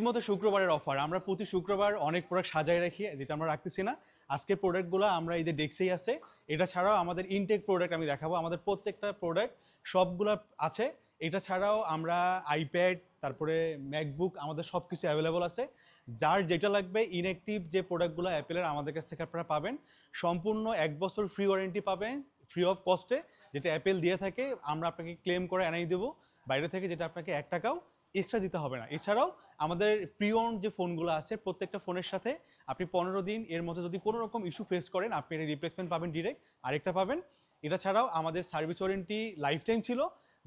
মতো শুক্রবারের অফার। আমরা প্রতি শুক্রবার অনেক প্রোডাক্ট সাজায় রাখি, যেটা আমরা রাখতেছি না। আজকের প্রোডাক্টগুলো আমরা এদের ডেক্সেই আছে, এটা ছাড়াও আমাদের ইনটেক প্রোডাক্ট আমি দেখাবো। আমাদের প্রত্যেকটা প্রোডাক্ট সবগুলো আছে। এটা ছাড়াও আমরা আইপ্যাড তারপরে ম্যাকবুক আমাদের সব কিছু অ্যাভেলেবল আছে। যার যেটা লাগবে ইনঅ্যাক্টিভ যে প্রোডাক্টগুলো অ্যাপেলের আমাদের কাছ থেকে আপনারা পাবেন। সম্পূর্ণ এক বছর ফ্রি ওয়ারেন্টি পাবেন ফ্রি অফ কস্টে যেটা অ্যাপেল দিয়ে থাকে, আমরা আপনাকে ক্লেম করে এনাই দেবো। বাইরে থেকে যেটা আপনাকে এক টাকাও এক্সট্রা দিতে হবে না। এছাড়াও আমাদের প্রিয়ন যে ফোনগুলো আছে, প্রত্যেকটা ফোনের সাথে আপনি পনেরো দিন এর মধ্যে যদি কোনো রকম ইস্যু ফেস করেন, আপনি এটা রিপ্লেসমেন্ট পাবেন ডিরেক্ট আরেকটা পাবেন, এটা ছাড়াও আমাদের সার্ভিস ওয়ারেন্টি লাইফ টাইম ছিল।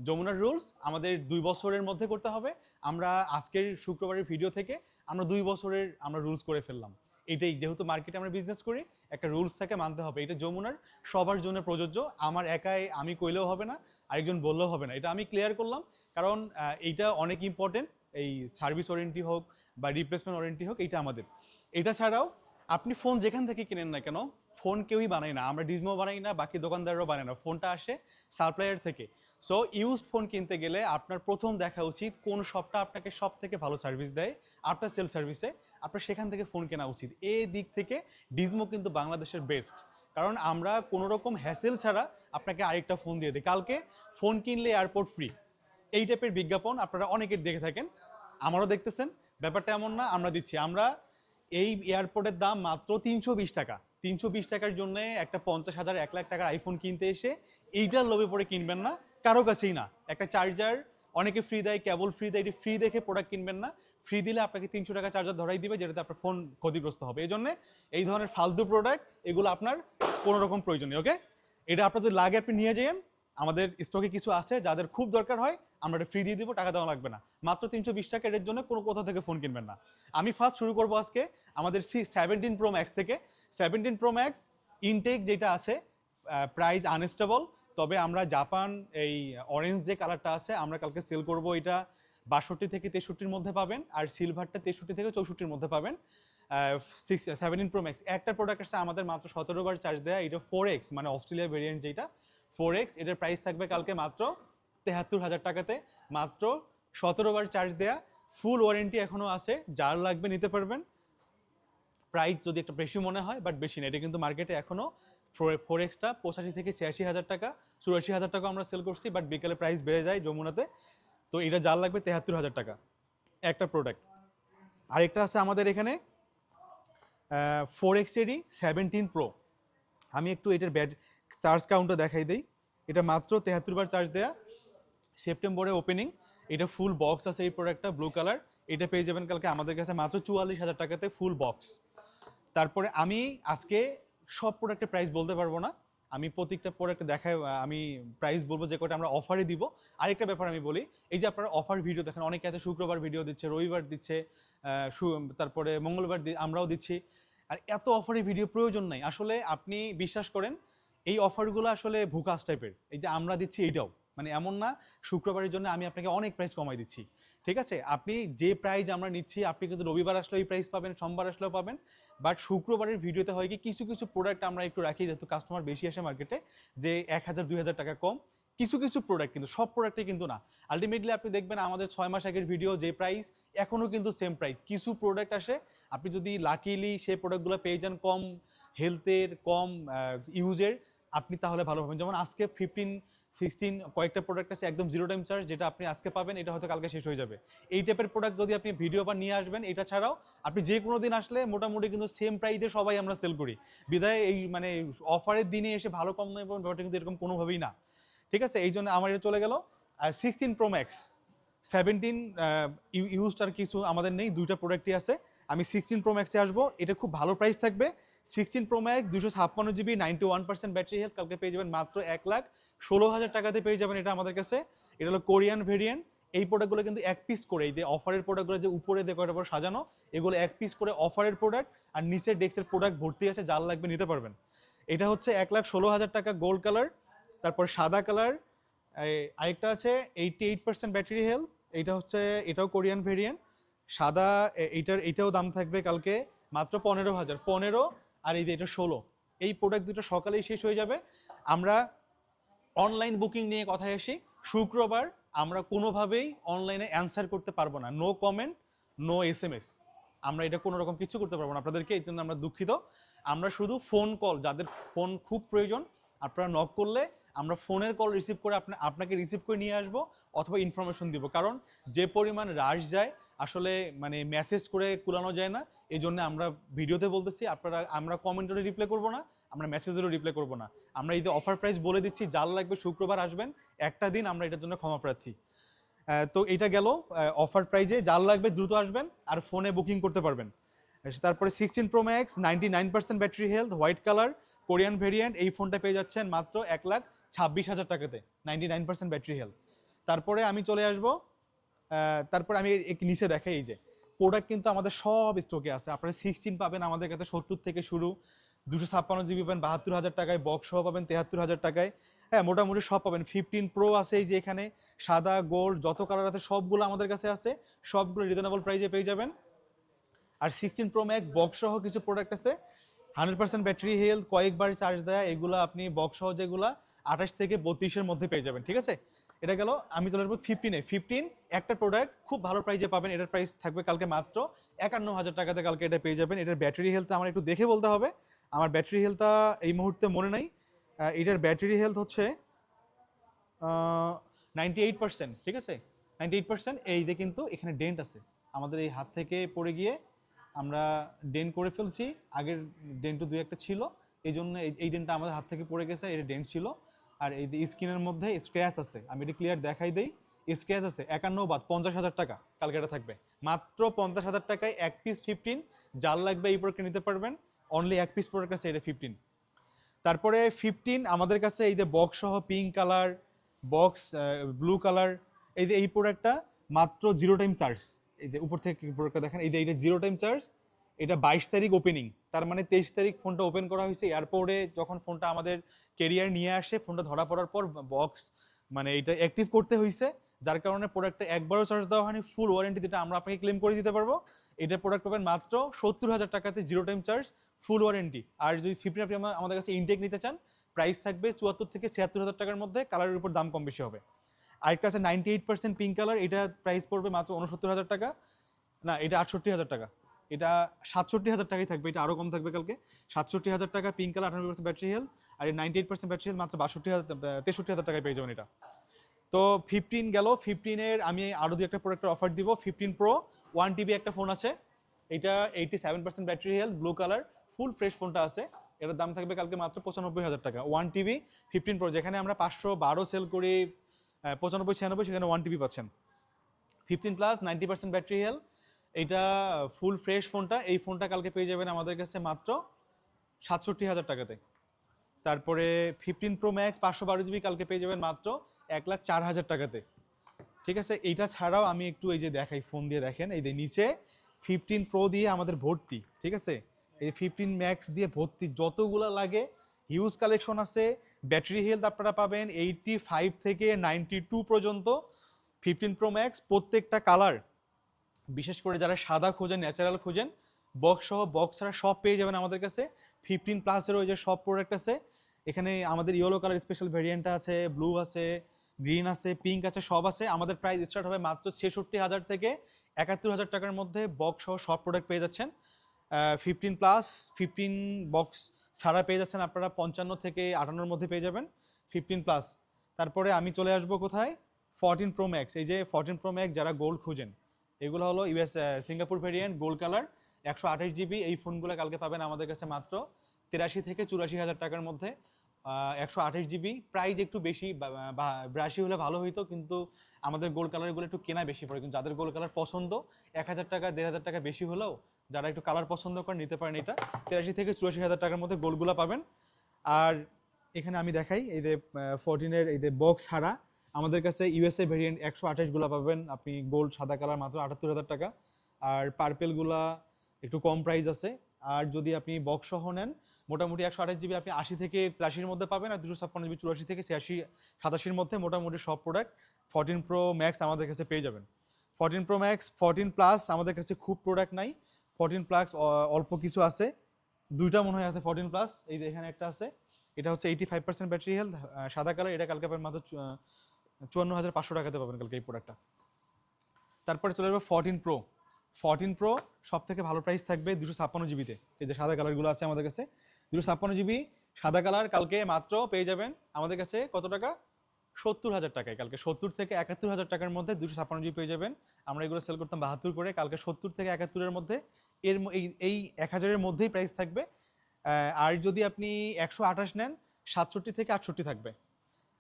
যমুনার রুলস আমাদের দুই বছরের মধ্যে করতে হবে। আমরা আজকের শুক্রবারের ভিডিও থেকে আমরা দুই বছরের আমরা রুলস করে ফেললাম। এটাই যেহেতু মার্কেটে আমরা বিজনেস করি, একটা রুলস থাকে মানতে হবে। এটা যমুনার সবার জন্য প্রযোজ্য। আমার একাই, আমি কইলেও হবে না, আরেকজন বললেও হবে না। এটা আমি ক্লিয়ার করলাম। কারণ এইটা অনেক ইম্পর্টেন্ট এই সার্ভিস ওয়ারেন্টি হোক বা রিপ্লেসমেন্ট ওয়ারেন্টি হোক এটা আমাদের। এটা ছাড়াও আপনি ফোন যেখান থেকে কিনেন না কেন ফোন কেউই বানায় না। আমরা ডিজমো বানাই না, বাকি দোকানদাররাও বানায় না। ফোনটা আসে সাপ্লায়ার থেকে। সো ইউজড ফোন কিনতে গেলে আপনার প্রথম দেখা উচিত কোন শপটা আপনাকে সব থেকে ভালো সার্ভিস দেয়। আপনার সেল সার্ভিসে আপনার সেখান থেকে ফোন কেনা উচিত। এই দিক থেকে ডিজমো কিন্তু বাংলাদেশের বেস্ট কারণ আমরা কোনো রকম হ্যাসেল ছাড়া আপনাকে আরেকটা ফোন দিয়ে দিই। কালকে ফোন কিনলে এয়ারপোর্ট ফ্রি এই টাইপের বিজ্ঞাপন আপনারা অনেকের দেখে থাকেন। আমারও দেখতেছেন। ব্যাপারটা এমন না, আমরা দিচ্ছি। আমরা এই এয়ারপোর্টের দাম মাত্র তিনশো বিশ টাকা। তিনশো বিশ টাকার জন্য একটা পঞ্চাশ হাজার, এক লাখ টাকার আইফোন কিনতে এসে এইটার লোভে পড়ে কিনবেন না। কারও কাছেই না। একটা চার্জার অনেকে ফ্রি দেয়, কেবল ফ্রি দেয় ফ্রি দেখে প্রোডাক্ট কিনবেন না। ফ্রি দিলে আপনাকে তিনশো টাকা চার্জার ধরাই দিবে, যেটাতে আপনার ফোন ক্ষতিগ্রস্ত হবে। এই জন্য এই ধরনের ফালতু প্রোডাক্ট এগুলো আপনার কোনো রকম প্রয়োজন ওকে এটা আপনার যদি লাগে, আপনি নিয়ে যান আমাদের স্টকে কিছু আছে, যাদের খুব দরকার হয়, আমরা এটা ফ্রি দিয়ে দিব, টাকা দেওয়া লাগবে না। মাত্র তিনশো বিশ টাকা এর জন্য কোনো কোথা থেকে ফোন কিনবেন না। আমি ফার্স্ট শুরু করব আজকে আমাদের সি সেভেন্টিন প্রো ম্যাক্স থেকে। সেভেন্টিন প্রো ম্যাক্স ইনটেক যেটা আছে প্রাইস আনস্টেবল তবে আমরা জাপান, এই অরেঞ্জ যে কালারটা আছে, আমরা কালকে সেল করব এটা বাষট্টি থেকে তেষট্টির মধ্যে পাবেন, আর সিলভারটা তেষট্টি থেকে চৌষট্টির মধ্যে পাবেন। সিক্স সেভেন্টিন প্রো ম্যাক্স একটা প্রোডাক্ট আছে আমাদের মাত্র সতেরো বার চার্জ দেয়া, এটা ফোর এক্স মানে অস্ট্রেলিয়া ভেরিয়েন্ট যেটা ফোর এক্স এটার প্রাইস থাকবে কালকে মাত্র তেহাত্তর হাজার টাকাতে। মাত্র সতেরো বার চার্জ দেয়া ফুল ওয়ারেন্টি এখনও আছে, যার লাগবে নিতে পারবেন। প্রাইস যদি একটা বেশি মনে হয় বাট বেশি না, এটা কিন্তু মার্কেটে এখনও ফোর এক্সটা পঁচাশি থেকে ছিয়াশি হাজার টাকা, চুরাশি হাজার টাকা আমরা সেল করছি বাট বিকেলে প্রাইস বেড়ে যায় যমুনাতে। তো এটা যার লাগবে তেহাত্তর হাজার টাকা, একটা প্রোডাক্ট আরেকটা আছে আমাদের এখানে ফোর এক্সেরই সেভেন্টিন প্রো আমি একটু এটার ব্যাড চার্জ কাউন্টটা দেখাই দিই। এটা মাত্র তেহাত্তর বার চার্জ দেয়া। সেপ্টেম্বরে ওপেনিং এটা ফুল বক্স আছে এই প্রোডাক্টটা ব্লু কালার এটা পেয়ে যাবেন কালকে আমাদের কাছে মাত্র চুয়াল্লিশ হাজার টাকাতে ফুল বক্স তারপরে আমি আজকে সব প্রোডাক্টের প্রাইস বলতে পারব না। আমি প্রত্যেকটা প্রোডাক্ট দেখায়, আমি প্রাইস বলব যে কটা আমরা অফারে দিব। আরেকটা ব্যাপার আমি বলি, এই যে আপনারা অফার ভিডিও দেখেন, অনেকে এত শুক্রবার ভিডিও দিচ্ছে, রবিবার দিচ্ছে তারপরে মঙ্গলবার আমরাও দিচ্ছি। আর এত অফারে ভিডিও প্রয়োজন নাই। আসলে আপনি বিশ্বাস করেন, এই অফারগুলো আসলে ভুকাস টাইপের এই যে আমরা দিচ্ছি এইটাও। মানে এমন না, শুক্রবারের জন্য আমি আপনাকে অনেক প্রাইস কমাই দিচ্ছি। ঠিক আছে? আপনি যে প্রাইজ আমরা নিচ্ছি, আপনি কিন্তু রবিবার আসলেও এই প্রাইস পাবেন, সোমবার আসলেও পাবেন। বাট শুক্রবারের ভিডিওতে হয় কি, কিছু কিছু প্রোডাক্ট আমরা একটু রাখি, যেহেতু কাস্টমার বেশি আসে মার্কেটে যে এক হাজার, দুই হাজার টাকা কম। কিছু কিছু প্রোডাক্ট কিন্তু, সব প্রোডাক্টে কিন্তু না। আলটিমেটলি আপনি দেখবেন আমাদের ছয় মাস আগের ভিডিও যে প্রাইস এখনও কিন্তু সেম প্রাইস কিছু প্রোডাক্ট আসে, আপনি যদি লাকিলি সেই প্রোডাক্টগুলো পেয়ে যান কম হেলথের কম ইউজের আপনি তাহলে ভালো পাবেন। যেমন আজকে ফিফটিন সিক্সটিন কয়েকটা প্রোডাক্ট আছে, একদম জিরো টাইম চার্জ যেটা আপনি আজকে পাবেন, এটা হয়তো কালকে শেষ হয়ে যাবে। এই টাইপের প্রোডাক্ট যদি আপনি ভিডিও বা নিয়ে আসবেন, এটা ছাড়াও আপনি যে কোনো দিন আসলে মোটামুটি কিন্তু সেম প্রাইসে সবাই আমরা সেল করি। বিদায় এই মানে অফারের দিনে এসে ভালো কম নেই ব্যাপারটা কিন্তু এরকম কোনোভাবেই না। ঠিক আছে? এই জন্য আমার এটা চলে গেল। Sixteen pro max seventeen used আর কিছু আমাদের নেই, দুইটা প্রোডাক্টই আছে। আমি সিক্সটিন প্রো ম্যাক্সে আসব। এটা খুব ভালো প্রাইস থাকবে। সিক্সটিন প্রো ম্যাক্স দুশো ছাপ্পান্ন GB ninety one percent battery health কালকে পেয়ে যাবেন মাত্র এক লাখ। ষোলো হাজার টাকাতে পেয়ে যাবেন এটা আমাদের কাছে। এটা হলো কোরিয়ান ভেরিয়েন্ট এই প্রোডাক্টগুলো কিন্তু এক পিস করে, এই যে অফারের প্রোডাক্টগুলো যে উপরে দিয়ে কয়টা করে সাজানো, এগুলো এক পিস করে অফারের প্রোডাক্ট আর নিচের ডেস্কের প্রোডাক্ট ভর্তি আছে, যার লাগবে নিতে পারবেন। এটা হচ্ছে এক লাখ ষোলো হাজার টাকা গোল্ড কালার তারপর সাদা কালার আরেকটা আছে eighty eight percent battery health এটা হচ্ছে, এটাও কোরিয়ান ভেরিয়েন্ট সাদা এইটার, এইটাও দাম থাকবে কালকে মাত্র পনেরো হাজার। পনেরো আর এই যে এটা ষোলো। এই প্রোডাক্ট দুটো সকালেই শেষ হয়ে যাবে। আমরা অনলাইন বুকিং নিয়ে কথায় আসি। শুক্রবার আমরা কোনোভাবেই অনলাইনে অ্যান্সার করতে পারব না। No comment no S M S আমরা এটা কোনো রকম কিছু করতে পারব না। আপনাদেরকে এই জন্য আমরা দুঃখিত। আমরা শুধু ফোন কল যাদের ফোন খুব প্রয়োজন, আপনারা নক করলে আমরা ফোনের কল রিসিভ করে আপনা, আপনাকে রিসিভ করে নিয়ে আসব অথবা ইনফরমেশন দিব। কারণ যে পরিমাণ রাশ যায় আসলে মানে মেসেজ করে কুলানো যায় না। এই জন্য আমরা ভিডিওতে বলতেছি, আপনারা, আমরা কমেন্টে রিপ্লাই করব না, আমরা মেসেজেরও রিপ্লাই করব না। আমরা এই অফার প্রাইস বলে দিচ্ছি, যার লাগবে শুক্রবার আসবেন, একটা দিন আমরা এটার জন্য ক্ষমা প্রার্থী। তো এটা গেল অফার প্রাইজে যার লাগবে দ্রুত আসবেন, আর ফোনে বুকিং করতে পারবেন। তারপরে sixteen pro max ninety nine percent battery health white colour Korean variant এই ফোনটা পেয়ে যাচ্ছেন মাত্র এক লাখ ছাব্বিশ হাজার টাকাতে ninety nine percent battery health তারপরে আমি চলে আসব তারপরে আমি নিচে দেখাই এই যে প্রোডাক্ট কিন্তু আমাদের সব স্টকে আছে। আপনারা সিক্সটিন পাবেন আমাদের কাছে, সত্তর থেকে শুরু। দুশো ছাপ্পান্ন জিবি পাবেন, বাহাত্তর হাজার টাকায় বক্স সহ পাবেন, তেহাত্তর হাজার টাকায়। হ্যাঁ মোটামুটি সব পাবেন। ফিফটিন প্রো আছে এই যে এখানে, সাদা গোল্ড যত কালার আছে, সবগুলো আমাদের কাছে আছে। সবগুলো রিজনেবল প্রাইসে পেয়ে যাবেন। আর সিক্সটিন প্রো ম্যাক্স বক্স সহ কিছু প্রোডাক্ট আছে। হান্ড্রেড পার্সেন্ট ব্যাটারি হেলথ কয়েকবার চার্জ দেয়, এগুলো আপনি বক্স সহ যেগুলো, আঠাশ থেকে বত্রিশের মধ্যে পেয়ে যাবেন, ঠিক আছে? এটা গেল, আমি চলে আসব ফিফটিনে ফিফটিন একটা প্রোডাক্ট খুব ভালো প্রাইসে পাবেন, এটার প্রাইস থাকবে কালকে মাত্র একান্ন হাজার টাকাতে কালকে এটা পেয়ে যাবেন। এটার ব্যাটারি হেলথ আমার একটু দেখে বলতে হবে। আমার ব্যাটারি হেলথটা এই মুহূর্তে মনে নাই। এটার ব্যাটারি হেলথ হচ্ছে নাইনটি এইট পার্সেন্ট ঠিক আছে? নাইনটি এইট পার্সেন্ট এই যে কিন্তু এখানে ডেন্ট আছে। আমাদের এই হাত থেকে পড়ে গিয়ে আমরা ডেন্ট করে ফেলছি। আগের ডেন্টও দুই একটা ছিল। এই জন্য এই- এই ডেন্টটা আমাদের হাত থেকে পড়ে গেছে এটা ডেন্ট ছিল। আর এই স্ক্রিনের মধ্যে স্ক্র্যাচ আছে, আমি এটা ক্লিয়ার দেখাই দিই। স্ক্র্যাচ আছে, একান্ন বাদ পঞ্চাশ হাজার টাকা, কালকে এটা থাকবে। মাত্র পঞ্চাশ হাজার টাকায় এক পিস ফিফটিন যার লাগবে এই প্রোডাক্টটা নিতে পারবেন। অনলি এক পিস প্রোডাক্ট আছে, এটা ফিফটিন তারপরে ফিফটিন আমাদের কাছে এই যে বক্স সহ pink colour box blue colour এই যে এই প্রোডাক্টটা মাত্র জিরো টাইম চার্জ এই যে উপর থেকে প্রোডাক্টটা দেখেন, এই যে এটা জিরো টাইম চার্জ এটা বাইশ তারিখ ওপেনিং তার মানে তেইশ তারিখ ফোনটা ওপেন করা হয়েছে। এয়ারপোর্টে যখন ফোনটা আমাদের কেরিয়ার নিয়ে আসে ফোনটা ধরা পড়ার পর বক্স মানে এটা অ্যাক্টিভ করতে হয়েছে। যার কারণে প্রোডাক্টটা একবারও চার্জ দেওয়া হয়নি ফুল ওয়ারেন্টি যেটা আমরা আপনাকে ক্লেম করে দিতে পারব। এটা প্রোডাক্ট পাবেন মাত্র সত্তর হাজার টাকাতে zero time charge full warranty আর যদি ফিফটিন আপনি আমাদের কাছে ইনটেক নিতে চান প্রাইস থাকবে চুয়াত্তর থেকে ছিয়াত্তর হাজার টাকার মধ্যে কালারের উপর দাম কম বেশি হবে। আরেকটা আছে ninety eight percent pink colour এটা প্রাইস পড়বে মাত্র উনসত্তর হাজার টাকা। না, এটা আটষট্টি হাজার টাকা। এটা সাতষট্টি হাজার টাকাই থাকবে, এটা আরও কম থাকবে কালকে। সাতষট্টি হাজার টাকা পিঙ্ক কালার আঠারো পার্সেন্ট ব্যাটারি হেল আর ninety eight percent battery health মাত্র বাষট্টি হাজার তেষট্টি হাজার টাকায় পেয়ে যাবেন এটা। তো ফিফটিন গেল ফিফটিনের আমি আরও দু একটা প্রোডাক্টের অফার দিব ফিফটিন প্রো ওয়ান টিবি একটা ফোন আছে। এটা eighty seven percent battery health blue colour full fresh ফোনটা আছে। এটার দাম থাকবে কালকে মাত্র পঁচানব্বই হাজার টাকা। ওয়ান টিবি ফিফটিন প্রো যেখানে আমরা পাঁচশো বারো সেল করি পঁচানব্বই ছিয়ানব্বই, সেখানে ওয়ান টিবি পাচ্ছেন। Fifteen plus ninety percent battery health এটা ফুল ফ্রেশ ফোনটা এই ফোনটা কালকে পেয়ে যাবেন আমাদের কাছে মাত্র সাতষট্টি হাজার টাকাতে। তারপরে ফিফটিন প্রো ম্যাক্স পাঁচশো বারো জিবি কালকে পেয়ে যাবেন মাত্র এক লাখ চার হাজার টাকাতে। ঠিক আছে? এইটা ছাড়াও আমি একটু এই যে দেখাই ফোন দিয়ে দেখেন, এই যে নিচে ফিফটিন প্রো দিয়ে আমাদের ভর্তি, ঠিক আছে? এই ফিফটিন ম্যাক্স দিয়ে ভর্তি যতগুলো লাগে হিউজ কালেকশন আছে ব্যাটারি হেলথ আপনারা পাবেন এইটটি ফাইভ থেকে নাইনটি টু পর্যন্ত ফিফটিন প্রো ম্যাক্স প্রত্যেকটা কালার বিশেষ করে যারা সাদা খোঁজেন ন্যাচারাল খোঁজেন বক্স সহ বক্স ছাড়া সব পেয়ে যাবেন আমাদের কাছে। ফিফটিন প্লাসেরও যে সব প্রোডাক্ট আছে। এখানে আমাদের ইয়েলো কালার স্পেশাল ভেরিয়েন্ট আছে ব্লু আছে গ্রিন আছে পিঙ্ক আছে, সব আছে। আমাদের প্রাইস স্টার্ট হবে মাত্র ছেষট্টি হাজার থেকে একাত্তর হাজার টাকার মধ্যে বক্স সহ সব প্রোডাক্ট পেয়ে যাচ্ছেন। ফিফটিন প্লাস ফিফটিন বক্স ছাড়া পেয়ে যাচ্ছেন আপনারা পঞ্চান্ন থেকে আটান্নর মধ্যে পেয়ে যাবেন। ফিফটিন প্লাস তারপরে আমি চলে আসব কোথায়? ফরটিন প্রো ম্যাক্স এই যে ফরটিন প্রো ম্যাক্স যারা গোল্ড খুঁজেন। এগুলো হলো US Singapore variant gold colour একশো আঠাশ জিবি এই ফোনগুলো কালকে পাবেন আমাদের কাছে মাত্র তিরাশি থেকে চুরাশি হাজার টাকার মধ্যে। একশো আঠাশ জিবি প্রাইস একটু বেশি বিরাশি হলে ভালো হইতো, কিন্তু আমাদের গোল্ড কালারগুলো একটু কেনা বেশি পড়ে। কিন্তু যাদের গোল্ড কালার পছন্দ, এক হাজার টাকা, দেড় হাজার টাকা বেশি হলেও যারা একটু কালার পছন্দ করেন নিতে পারেন এটা, তিরাশি থেকে চুরাশি হাজার টাকার মধ্যে গোলগুলো পাবেন। আর এখানে আমি দেখাই, এই যে ফোরটিনের এই যে বক্স ছাড়া আমাদের কাছে ইউএসএ ভেরিয়েন্ট একশো আঠাশগুলো পাবেন। আপনি গোল্ড সাদা কালার মাত্র আটাত্তর হাজার টাকা। আর পার্পেলগুলা একটু কম প্রাইস আছে। আর যদি আপনি বক্স সহ নেন, মোটামুটি একশো আঠাশ জিবি আপনি আশি থেকে তিরাশির মধ্যে পাবেন আর দুশো ছাপ্পান্ন জিবি চুরাশি থেকে ছিয়াশি, সাতাশির মধ্যে মোটামুটি সব প্রোডাক্ট ফোরটিন প্রো ম্যাক্স আমাদের কাছে পেয়ে যাবেন। Fourteen pro max fourteen plus আমাদের কাছে খুব প্রোডাক্ট নাই। ফোরটিন প্লাস অল্প কিছু আছে। দুইটা মনে হয় আছে ফোরটিন প্লাস এই যে এখানে একটা আছে। এটা হচ্ছে eighty five percent battery health সাদা কালার এটা কালকে পাবেন মাত্র চুয়ান্ন হাজার পাঁচশো টাকাতে পাবেন কালকে এই প্রোডাক্টটা তারপরে চলে যাবে ফোরটিন প্রো ফোরটিন প্রো সব থেকে ভালো প্রাইস থাকবে দুশো ছাপ্পান্ন জিবিতে এই যে সাদা কালারগুলো আছে আমাদের কাছে, দুশো ছাপ্পান্ন জিবি সাদা কালার কালকে মাত্র পেয়ে যাবেন আমাদের কাছে কত টাকা? সত্তর হাজার টাকায় কালকে। সত্তর থেকে একাত্তর হাজার টাকার মধ্যে দুশো ছাপ্পান্ন জিবি পেয়ে যাবেন। আমরা এগুলো সেল করতাম বাহাত্তর করে, কালকে সত্তর থেকে একাত্তরের মধ্যে এর এই এই এক হাজারের মধ্যেই প্রাইস থাকবে। আর যদি আপনি একশো আঠাশ নেন, সাতষট্টি থেকে আটষট্টি থাকবে।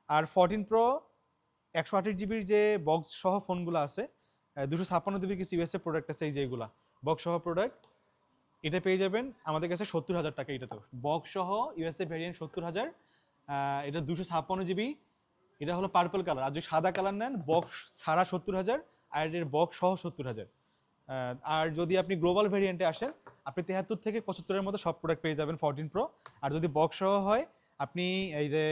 আর ফোরটিন প্রো একশো আঠাশ জিবির যে বক্স সহ ফোনগুলো আছে দুশো ছাপ্পান্ন জিবির কিছু ইউএসএ প্রোডাক্ট আছে এই যে এগুলা। বক্স সহ প্রোডাক্ট এটা পেয়ে যাবেন। আমাদের কাছে সত্তর হাজার টাকা এটাতেও বক্স সহ ইউএসএ ভ্যারিয়েন্ট সত্তর হাজার এটা দুশো ছাপ্পান্ন জিবি এটা হলো পার্পল কালার আর যদি সাদা কালার নেন বক্স ছাড়া সত্তর হাজার, আর এর বক্স সহ সত্তর হাজার। আর যদি আপনি গ্লোবাল ভ্যারিয়েন্টে আসেন, আপনি তেহাত্তর থেকে পঁচাত্তরের মধ্যে সব প্রোডাক্ট পেয়ে যাবেন ফোরটিন প্রো আর যদি বক্স সহ হয়, আপনি এই যে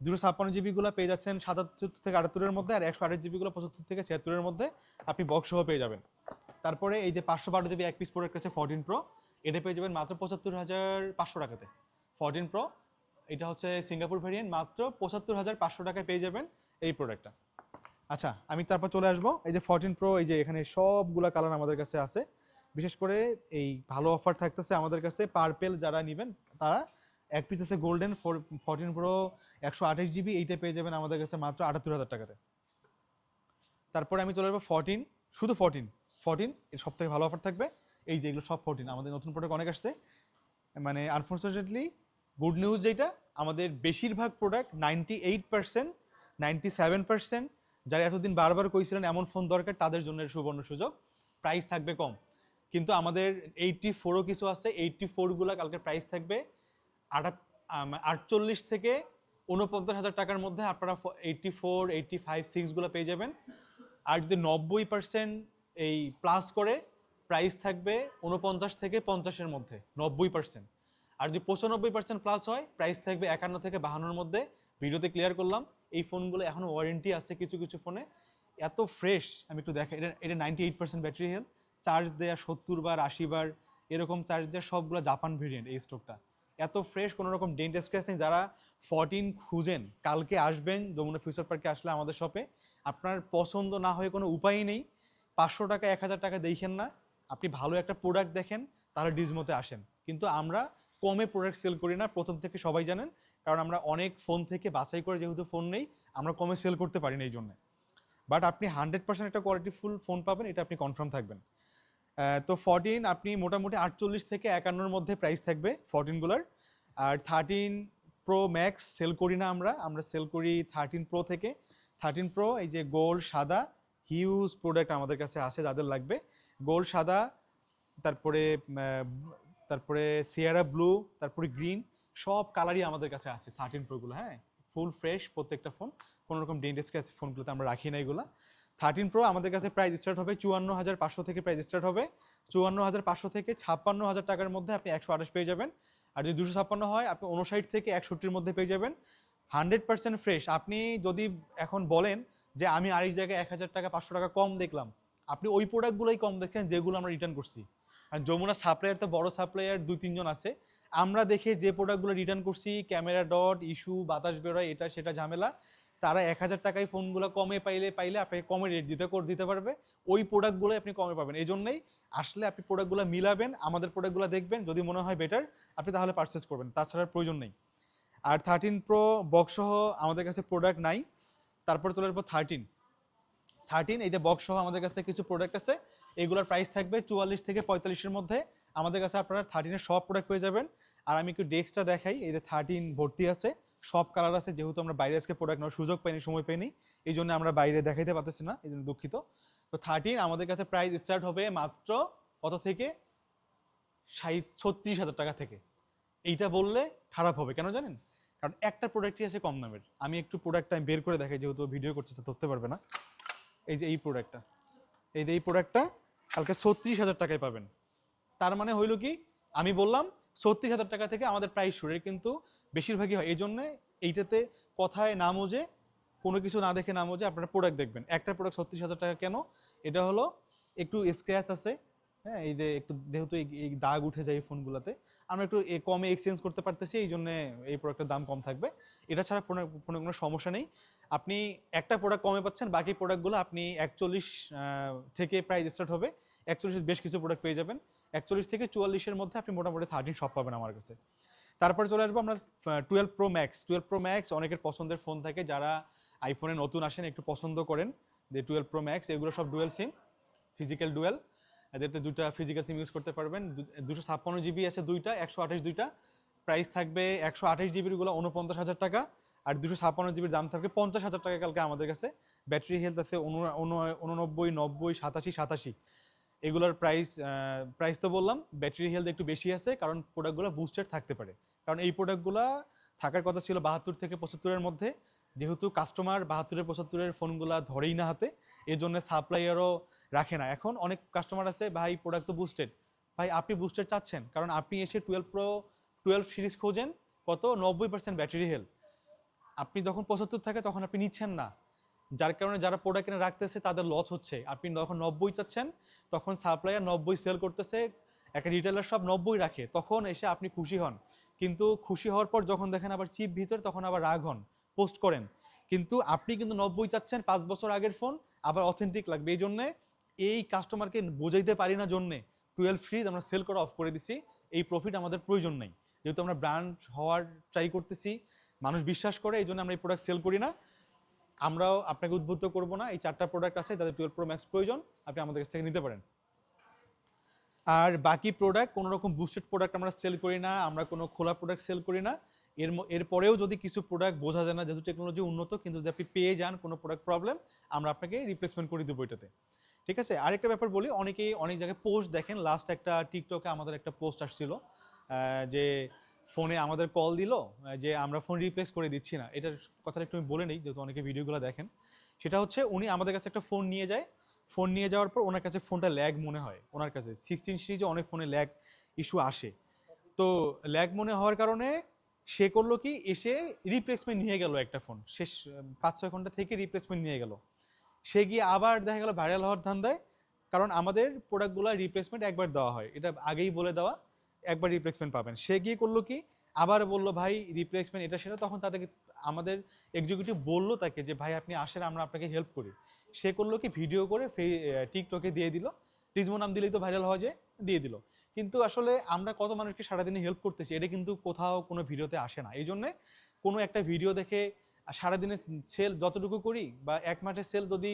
দুশো ছাপ্পান্ন জিবিগুলো পেয়ে যাচ্ছেন সাতাত্তর থেকে আটাত্তরের মধ্যে আর একশো আঠাশ জিবিগুলো পঁচাত্তর থেকে ছিয়াত্তরের মধ্যে আপনি বক্স সহ পেয়ে যাবেন। তারপরে এই যে পাঁচশো বারো জিবি এক পিস প্রোডাক্ট আছে ফোরটিন প্রো এটা পেয়ে যাবেন মাত্র পঁচাত্তর হাজার পাঁচশো টাকাতে। ফোরটিন প্রো এটা হচ্ছে সিঙ্গাপুর ভ্যারিয়েন্ট মাত্র পঁচাত্তর হাজার পাঁচশো টাকায় পেয়ে যাবেন এই প্রোডাক্টটা আচ্ছা আমি তারপর চলে আসব। এই যে ফোরটিন প্রো এই যে এখানে সবগুলা কালার আমাদের কাছে আছে। বিশেষ করে এই ভালো অফার থাকতেছে আমাদের কাছে। পার্পেল যারা নেবেন, তারা এক পিস আছে গোল্ডেন ফোর ফোরটিন প্রো একশো আঠাশ জিবি, এইটা পেয়ে যাবেন আমাদের কাছে মাত্র আটাত্তর হাজার টাকাতে। তারপরে আমি চলে যাব ফোরটিন শুধু ফোরটিন ফোরটিন এর সব থেকে ভালো অফার থাকবে। এই যে এগুলো সব ফোরটিন আমাদের নতুন প্রোডাক্ট অনেক আসছে। মানে আনফর্চুনেটলি গুড নিউজ যেটা, আমাদের বেশিরভাগ product ninety eight percent ninety seven percent যারা এতদিন বারবার কইছিলেন এমন ফোন দরকার, তাদের জন্য সুবর্ণ সুযোগ। প্রাইস থাকবে কম। কিন্তু আমাদের এইটটি ফোরও কিছু আছে এইটটি ফোরগুলো কালকে প্রাইস থাকবে আটাত আটচল্লিশ থেকে উনপঞ্চাশ হাজার টাকার মধ্যে আপনারা এইটটি ফোর এইটটি ফাইভ সিক্সগুলো পেয়ে যাবেন। আর যদি নব্বই পার্সেন্ট এই প্লাস করে প্রাইস থাকবে উনপঞ্চাশ থেকে পঞ্চাশের মধ্যে, নব্বই পার্সেন্ট আর যদি পঁচানব্বই পার্সেন্ট প্লাস হয় প্রাইস থাকবে একান্ন থেকে বাহান্নর মধ্যে। ভিডিওতে ক্লিয়ার করলাম, এই ফোনগুলো এখনও ওয়ারেন্টি আছে কিছু কিছু ফোনে। এত ফ্রেশ আমি একটু দেখাই এটা এটা ninety eight percent battery health charge দেওয়া সত্তর বার আশি বার এরকম চার্জ দেওয়া সবগুলো জাপান ভেরিয়েন্ট এই স্টকটা এত ফ্রেশ কোনো রকম ডেন্ট স্ক্র্যাচ নেই। যারা ফরটিন খুঁজেন, কালকে আসবেন, যমুনা ফিউচার পার্কে আসলে আমাদের শপে আপনার পছন্দ না হয়ে কোনো উপায়ই নেই। পাঁচশো টাকা, এক হাজার টাকা দেখেন না। আপনি ভালো একটা প্রোডাক্ট দেখেন তাহলে ডিজমোতে আসেন। কিন্তু আমরা কমে প্রোডাক্ট সেল করি না, প্রথম থেকে সবাই জানেন। কারণ আমরা অনেক ফোন থেকে বাছাই করে যেহেতু ফোন নেই, আমরা কমে সেল করতে পারি না এই জন্যে। বাট আপনি হান্ড্রেড পার্সেন্ট একটা কোয়ালিটিফুল ফোন পাবেন, এটা আপনি কনফার্ম থাকবেন। তো ফরটিন আপনি মোটামুটি আটচল্লিশ থেকে একান্নর মধ্যে প্রাইস থাকবে ফরটিনগুলোর আর থার্টিন প্রো ম্যাক্স সেল করি না আমরা আমরা সেল করি থার্টিন প্রো থেকে। থার্টিন প্রো এই যে গোল্ড সাদা হিউজ প্রোডাক্ট আমাদের কাছে আছে, যাদের লাগবে। গোল্ড সাদা, তারপরে তারপরে সিয়ারা ব্লু তারপরে গ্রিন সব কালারই আমাদের কাছে আছে থার্টিন প্রোগুলো হ্যাঁ? ফুল ফ্রেশ প্রত্যেকটা ফোন কোনো রকম ডেন্ট স্ক্র্যাচ ফোনগুলোতে আমরা রাখি না এগুলো। থার্টিন প্রো আমাদের কাছে প্রাইস স্টার্ট হবে চুয়ান্ন হাজার পাঁচশো থেকে প্রাইস স্টার্ট হবে। চুয়ান্ন হাজার পাঁচশো থেকে ছাপ্পান্ন হাজার টাকার মধ্যে আপনি একশো আঠাশ পেয়ে যাবেন। আর যদি দুশো ছাপ্পান্ন হয়, আপনি উনষাট থেকে একষট্টির মধ্যে পেয়ে যাবেন। Hundred percent fresh. আপনি যদি এখন বলেন যে, আমি আরেক জায়গায় এক হাজার টাকা, পাঁচশো টাকা কম দেখলাম। আপনি ওই প্রোডাক্টগুলোই কম দেখছেন, যেগুলো আমরা রিটার্ন করছি। আর যমুনা সাপ্লায়ার তো বড় সাপ্লায়ার দুই তিনজন আছে। আমরা দেখে যে প্রোডাক্টগুলো রিটার্ন করছি, ক্যামেরা ডট, ইস্যু, বাতাস বেরোয়, এটা সেটা ঝামেলা। তারা এক হাজার টাকায় ফোনগুলো কমে পাইলে পাইলে আপনাকে কমে রেট দিতে করে, দিতে পারবে। ওই প্রোডাক্টগুলো আপনি কমে পাবেন। এই জন্যই আসলে আপনি প্রোডাক্টগুলো মিলাবেন, আমাদের প্রোডাক্টগুলো দেখবেন। যদি মনে হয় বেটার আপনি তাহলে পারচেস করবেন। তাছাড়া প্রয়োজন নেই। আর থার্টিন প্রো বক্স সহ আমাদের কাছে প্রোডাক্ট নাই। তারপর চলে আসব থার্টিন থার্টিন এই যে বক্স সহ আমাদের কাছে কিছু প্রোডাক্ট আছে। এগুলোর প্রাইস থাকবে চুয়াল্লিশ থেকে পঁয়তাল্লিশের মধ্যে। আমাদের কাছে আপনারা থার্টিনের সব প্রোডাক্ট পেয়ে যাবেন। আর আমি একটু ডেস্কটা দেখাই। এই যে থার্টিন ভর্তি আছে। সব কালার আছে, যেহেতু আমরা বাইরে আজকে প্রোডাক্ট নেওয়ার সুযোগ পাইনি, সময় পাইনি, এই জন্য আমরা বাইরে দেখাইতে পারতেছি না, এই জন্য দুঃখিত। তো থার্টিন আমাদের কাছে প্রাইস স্টার্ট হবে মাত্র কত থেকে? ষাট, ছত্রিশ হাজার টাকা থেকে। এইটা বললে খারাপ হবে, কেন জানেন? কারণ একটা প্রোডাক্টই আছে কম দামের। আমি একটু প্রোডাক্টটা আমি বের করে দেখাই, যেহেতু ভিডিও করছে, তো ধরতে পারবে না। এই যে এই প্রোডাক্টটা এই যে এই প্রোডাক্টটা কালকে ছত্রিশ হাজার টাকায় পাবেন। তার মানে হইল কি? আমি বললাম, ছত্রিশ হাজার টাকা থেকে আমাদের প্রাইস শুরু। কিন্তু বেশিরভাগই হয়। এই জন্যে এইটাতে কথায় না মজে, কোনো কিছু না দেখে না মজে আপনারা প্রোডাক্ট দেখবেন। একটা প্রোডাক্ট ছত্রিশ হাজার টাকা কেন? এটা হলো একটু স্ক্র্যাচ আছে। হ্যাঁ এই যে একটু যেহেতু এই- দাগ উঠে যায় এই ফোনগুলোতে, আমরা একটু কমে এক্সচেঞ্জ করতে পারতেছি এই জন্য এই প্রোডাক্টের দাম কম থাকবে। এটা ছাড়া ফোনের ফোনে কোনো সমস্যা নেই। আপনি একটা প্রোডাক্ট কমে পাচ্ছেন, বাকি প্রোডাক্টগুলো আপনি একচল্লিশ থেকে প্রাইস স্টার্ট হবে, একচল্লিশের বেশ কিছু প্রোডাক্ট পেয়ে যাবেন। একচল্লিশ থেকে চুয়াল্লিশের মধ্যে আপনি মোটামুটি থার্টিন সব পাবেন আমার কাছে। তারপর চলে আসব আমরা twelve pro max twelve pro max অনেকের পছন্দের ফোন থাকে, যারা আইফোনে নতুন আসেন, একটু পছন্দ করেন, যে টুয়েলভ প্রো ম্যাক্স এগুলো সব ডুয়েল সিম ফিজিক্যাল ডুয়েল এদেরতে দুইটা ফিজিক্যাল সিম ইউজ করতে পারবেন। দুশো ছাপ্পান্ন জিবি আছে দুইটা, একশো আঠাশ দুইটা। প্রাইস থাকবে একশো আঠাশ জিবিরগুলো উনপঞ্চাশ হাজার টাকা, আর দুশো ছাপ্পান্ন জিবির দাম থাকবে পঞ্চাশ হাজার টাকা কালকে আমাদের কাছে। ব্যাটারি হেলথ আছে উন- উন- উননব্বই, নব্বই, সাতাশি সাতাশি। এগুলোর প্রাইস প্রাইস তো বললাম ব্যাটারি হেলথ একটু বেশি আছে, কারণ প্রোডাক্টগুলো বুস্টেড থাকতে পারে। কারণ এই প্রোডাক্টগুলো থাকার কথা ছিল বাহাত্তর থেকে পঁচাত্তরের মধ্যে। যেহেতু কাস্টমার বাহাত্তরের, পঁচাত্তরের ফোনগুলো ধরেই না হাতে এর জন্য সাপ্লাইয়ারও রাখে না। এখন অনেক কাস্টমার আছে, ভাই প্রোডাক্ট তো বুস্টেড ভাই, আপনি বুস্টেড চাচ্ছেন? কারণ আপনি এসে টুয়েলভ প্রো টুয়েলভ সিরিজ খোঁজেন, কত? নব্বই পার্সেন্ট ব্যাটারি হেলথ আপনি যখন পঁচাত্তর থাকে, তখন আপনি নিচ্ছেন না। যার কারণে যারা প্রোডাক্ট কিনে রাখতেছে, তাদের লস হচ্ছে। আপনি যখন নব্বই চাচ্ছেন, তখন সাপ্লায়ার নব্বই সেল করতেছে, একটা রিটেলার সব নব্বই রাখে। তখন এসে আপনি খুশি হন। কিন্তু খুশি হওয়ার পর যখন দেখেন আবার চিপ ভিতরে, তখন আবার রাগ হন। পোস্ট করেন। কিন্তু আপনি কিন্তু নব্বই চাচ্ছেন পাঁচ বছর আগের ফোন আবার অথেন্টিক লাগবে। এই জন্যে এই কাস্টমারকে বোঝাইতে পারি না জন্যে টুয়েলভ ফ্রিজ আমরা সেল করা অফ করে দিছি। এই প্রফিট আমাদের প্রয়োজন নেই। যেহেতু আমরা ব্র্যান্ড হওয়ার ট্রাই করতেছি, মানুষ বিশ্বাস করে, এই জন্য আমরা এই প্রোডাক্ট সেল করি না। আমরাও আপনাকে উদ্বুদ্ধ করব না। এই চারটা প্রোডাক্ট আছে, যাদের টুয়েলভ প্রো ম্যাক্স প্রয়োজন, আপনি আমাদের কাছ থেকে নিতে পারেন। আর বাকি প্রোডাক্ট কোনো রকম বুস্টেড প্রোডাক্ট আমরা সেল করি না, আমরা কোনো খোলা প্রোডাক্ট সেল করি না। এর এরপরেও যদি কিছু প্রোডাক্ট বোঝা যায় না, যেহেতু টেকনোলজি উন্নত, কিন্তু যদি আপনি পেয়ে যান কোনো প্রোডাক্ট প্রবলেম আমরা আপনাকে রিপ্লেসমেন্ট করে দেবো এটাতে। ঠিক আছে? আরেকটা ব্যাপার বলি, অনেকেই অনেক জায়গায় পোস্ট দেখেন। লাস্ট একটা টিকটকে আমাদের একটা পোস্ট আসছিল যে ফোনে আমাদের কল দিল যে আমরা ফোন রিপ্লেস করে দিচ্ছি না। এটার কথাটা একটু আমি বলে নিই, যেহেতু অনেকে ভিডিওগুলো দেখেন। সেটা হচ্ছে উনি আমাদের কাছে একটা ফোন নিয়ে যায়। ফোন নিয়ে যাওয়ার পর ওনার কাছে ফোনটা ল্যাগ মনে হয়। ওনার কাছে সিক্সটিন সিরিজে অনেক ফোনে ল্যাগ ইস্যু আসে। তো ল্যাগ মনে হওয়ার কারণে সে করল কি, এসে রিপ্লেসমেন্ট নিয়ে গেল একটা ফোন শেষ, পাঁচ ছয় ঘণ্টা থেকে রিপ্লেসমেন্ট নিয়ে গেল। সে গিয়ে আবার দেখা গেল ভাইরাল হওয়ার ধান্দায়, কারণ আমাদের প্রোডাক্টগুলো রিপ্লেসমেন্ট একবার দেওয়া হয়। এটা আগেই বলে দেওয়া। একবার রিপ্লেসমেন্ট পাবেন। সে গিয়ে করল কি? আবার বলল, ভাই রিপ্লেসমেন্ট এটা সেটা। তখন তাদেরকে, আমাদের এক্সিকিউটিভ বলল তাকে যে, ভাই, আপনি আসেন, আমরা আপনাকে হেল্প করি। সে করল কি? ভিডিও করে টিকটকে দিয়ে দিল। রিজমো নাম দিলেই তো ভাইরাল হওয়া যায়, দিয়ে দিল। কিন্তু আসলে আমরা কত মানুষকে সারাদিনে হেল্প করতেছি, এটা কিন্তু কোথাও কোনো ভিডিওতে আসে না। এই জন্যে কোনো একটা ভিডিও দেখে সারাদিনে সেল যতটুকু করি বা এক মাসের সেল যদি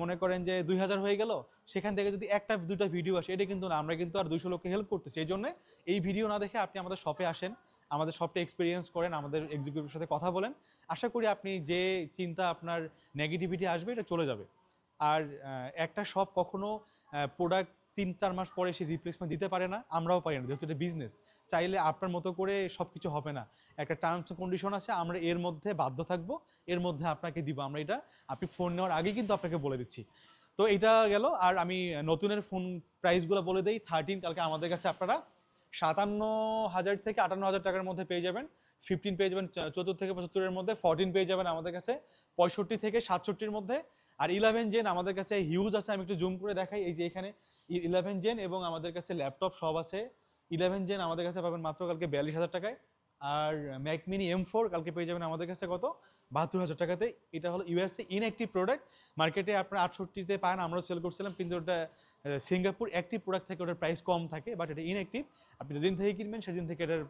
মনে করেন যে দুই হাজার হয়ে গেল, সেখান থেকে যদি একটা দুটা ভিডিও আসে, এটা কিন্তু না, আমরা কিন্তু আর দুশো লোককে হেল্প করতেছি। এই জন্য এই ভিডিও না দেখে আপনি আমাদের শপে আসেন, আমাদের শপটা এক্সপিরিয়েন্স করেন, আমাদের এক্সিকিউটিভের সাথে কথা বলেন। আশা করি আপনি যে চিন্তা আপনার নেগেটিভিটি আসবে, এটা চলে যাবে। আর একটা শপ কখনো প্রোডাক্ট তিন, চার মাস পরে সে রিপ্লেসমেন্ট দিতে পারে না, আমরাও পারি না। যেহেতু এটা বিজনেস চাইলে আপনার মতো করে সব কিছু হবে না। একটা টার্মস অ্যান্ড কন্ডিশন আছে, আমরা এর মধ্যে বাধ্য থাকব, এর মধ্যে আপনাকে দিব। আমরা এটা, আপনি ফোন নেওয়ার আগেই কিন্তু আপনাকে বলে দিচ্ছি। তো এটা গেল, আর আমি নতুনের ফোন প্রাইসগুলো বলে দিই থার্টিন কালকে আমাদের কাছে আপনারা সাতান্ন হাজার থেকে আটান্ন হাজার টাকার মধ্যে পেয়ে যাবেন। ফিফটিন পেয়ে যাবেন চতুর্থ থেকে পঁচাত্তরের মধ্যে ফোরটিন পেয়ে যাবেন আমাদের কাছে, পঁয়ষট্টি থেকে সাতষট্টির মধ্যে। আর ইলেভেন জেন আমাদের কাছে হিউজ আছে, আমি একটু জুম করে দেখাই, এই যে এখানে ইলেভেন জেন এবং আমাদের কাছে ল্যাপটপ সব আছে। ইলেভেন জেন আমাদের কাছে পাবেন মাত্র কালকে বিয়াল্লিশ হাজার টাকায়। আর ম্যাক মিনি এম ফোর কালকে পেয়ে যাবেন আমাদের কাছে কত? বাহাত্তর হাজার টাকাতে। এটা হলো ইউএসএ ইনঅ্যাক্টিভ প্রোডাক্ট মার্কেটে আপনার আটষট্টিতে পান, আমরাও সেল করছিলাম, কিন্তু ওটা সিঙ্গাপুর অ্যাক্টিভ প্রোডাক্ট থেকে ওটার প্রাইস কম থাকে বাট এটা ইনঅ্যাক্টিভ আপনি যেদিন থেকে কিনবেন, সেদিন থেকে এটার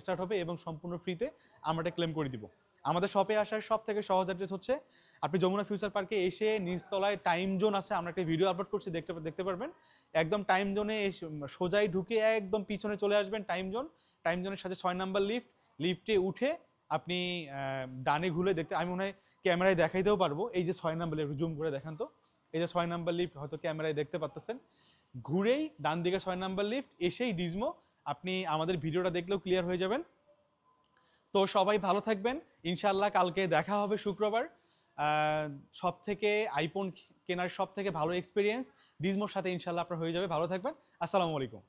স্টার্ট হবে এবং সম্পূর্ণ ফ্রিতে আমরা এটা ক্লেম করে দিব। আমাদের শপে আসার সব থেকে সহজ অ্যাড্রেস হচ্ছে, আপনি যমুনা ফিউচার পার্কে এসে নিচতলায় টাইম জোন আছে, আমরা একটা ভিডিও আপলোড করছি, দেখতে দেখতে পারবেন। একদম টাইম জোনে সোজাই ঢুকে একদম পিছনে চলে আসবেন টাইম জোন টাইম জোনের সাথে ছয় নাম্বার লিফট লিফটে উঠে আপনি ডানে ঘুরে দেখতে, আমি মনে হয় ক্যামেরায় দেখাইতেও পারব। এই যে ছয় নাম্বার লিফট জুম করে দেখান তো। এই যে ছয় নাম্বার লিফট হয়তো ক্যামেরায় দেখতে পাচ্ছেন ঘুরেই ডান দিকে ছয় নাম্বার লিফট এসেই ডিজমো, আপনি আমাদের ভিডিওটা দেখলেও ক্লিয়ার হয়ে যাবেন। তো সবাই ভালো থাকবেন। ইনশাল্লাহ কালকে দেখা হবে শুক্রবার। সব থেকে আইফোন কেনার সব থেকে ভালো এক্সপিরিয়েন্স ডিজমোর সাথে ইনশাল্লাহ আপনার হয়ে যাবে। ভালো থাকবেন। আসসালামু আলাইকুম।